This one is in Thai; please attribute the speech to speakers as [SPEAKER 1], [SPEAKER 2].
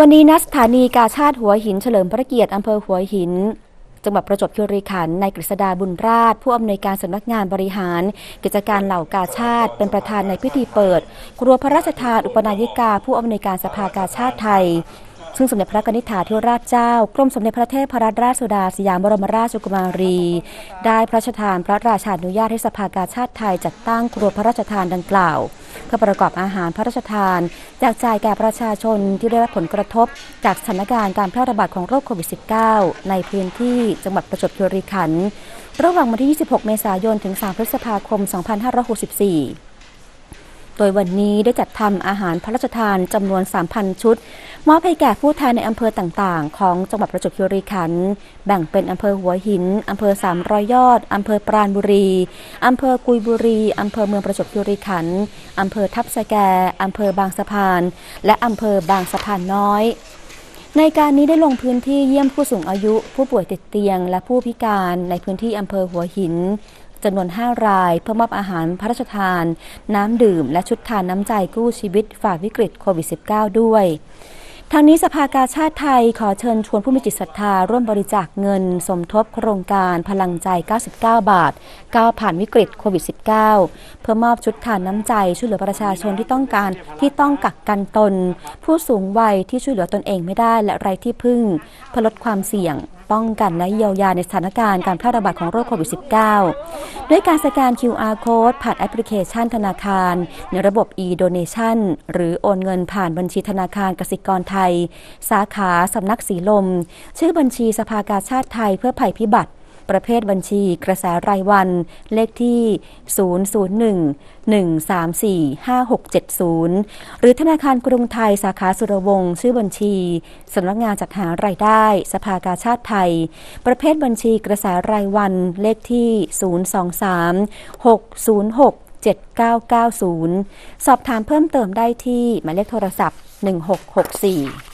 [SPEAKER 1] วันนี้ณสถานีกาชาติหัวหินเฉลิมพระเกียรติอำเภอหัวหิน จังหวัดประจวบคีรีขันธ์นายกฤษดาบุญราช ผู้อำนวยการสำนักงานบริหาร กิจการเหล่ากาชาติ เป็นประธานในพิธีเปิด ครัวพระราชทานอุปนายิกา ผู้อำนวยการสภากาชาติไทย ซึ่งสมเด็จพระนิษฐาธิราชเจ้ากรมสมเด็จพระเทพรัตนราชสุดาสยามบรมราชกุมารี ได้พระราชทานพระราชานุญาตให้สภากาชาติไทยจัดตั้งครัวพระราชทานดังกล่าว เพื่อประกอบอาหารพระราชทานแจกจ่ายแก่ประชาชนที่ได้รับผลกระทบ จากสถานการณ์การแพร่ระบาดของโรคโควิด -19 ในพื้นที่จังหวัดประจวบคีรีขันธ์ระหว่างวันที่ 26 เมษายน ถึง 3 พฤษภาคม 2564 โดยวันนี้ได้จัดทำอาหารพระราชทานจำนวน 3,000 ชุด มอบให้แก่ผู้แทนในอำเภอต่างๆ ของจังหวัดประจวบคีรีขันธ์แบ่งเป็นอำเภอหัวหินอำเภอสามรอยยอดอำเภอปราณบุรีอำเภอกุยบุรีอำเภอเมืองประจวบคีรีขันธ์อำเภอทับสแกอำเภอบางสะพาน และอำเภอบางสะพานน้อยในการนี้ได้ลงพื้นที่เยี่ยมผู้สูงอายุ ผู้ป่วยติดเตียง และผู้พิการในพื้นที่อำเภอหัวหิน จำนวน 5 ราย เพื่อมอบอาหารพระราชทาน น้ำดื่ม และชุดทานน้ำใจกู้ชีวิตฝ่าวิกฤตโควิด -19 ด้วยทางนี้สภากาชาติไทยขอเชิญชวนผู้มีจิตศรัทธาร่วมบริจาคเงิน สมทบโครงการพลังใจ 99 บาทก้าวผ่านวิกฤตโควิด -19 เพื่อมอบชุดทานน้ำใจ ช่วยเหลือประชาชนที่ต้องการที่ต้องกักกันตน ผู้สูงวัยที่ช่วยเหลือตนเองไม่ได้และไร้ที่พึ่งเพื่อลดความเสี่ยง ป้องกันและเยียวยาในสถานการณ์การแพร่ระบาดของโรคโควิด -19 ด้วยการสแกน QR code ผ่านแอปพลิเคชันธนาคาร ในระบบ e-donation หรือโอนเงินผ่านบัญชีธนาคารกสิกรไทย สาขาสำนักสีลม ชื่อบัญชีสภากาชาติไทยเพื่อภัยพิบัติ ประเภทบัญชีกระแสรายวัน เลขที่ 001 134 5670 หรือธนาคารกรุงไทยสาขาสุรวงศ์ชื่อบัญชีสำนักงานจัดหารายได้ สภากาชาติไทย ประเภทบัญชีกระแสรายวัน เลขที่ 023 606 7990 สอบถามเพิ่มเติมได้ที่หมายเลขโทรศัพท์ 1664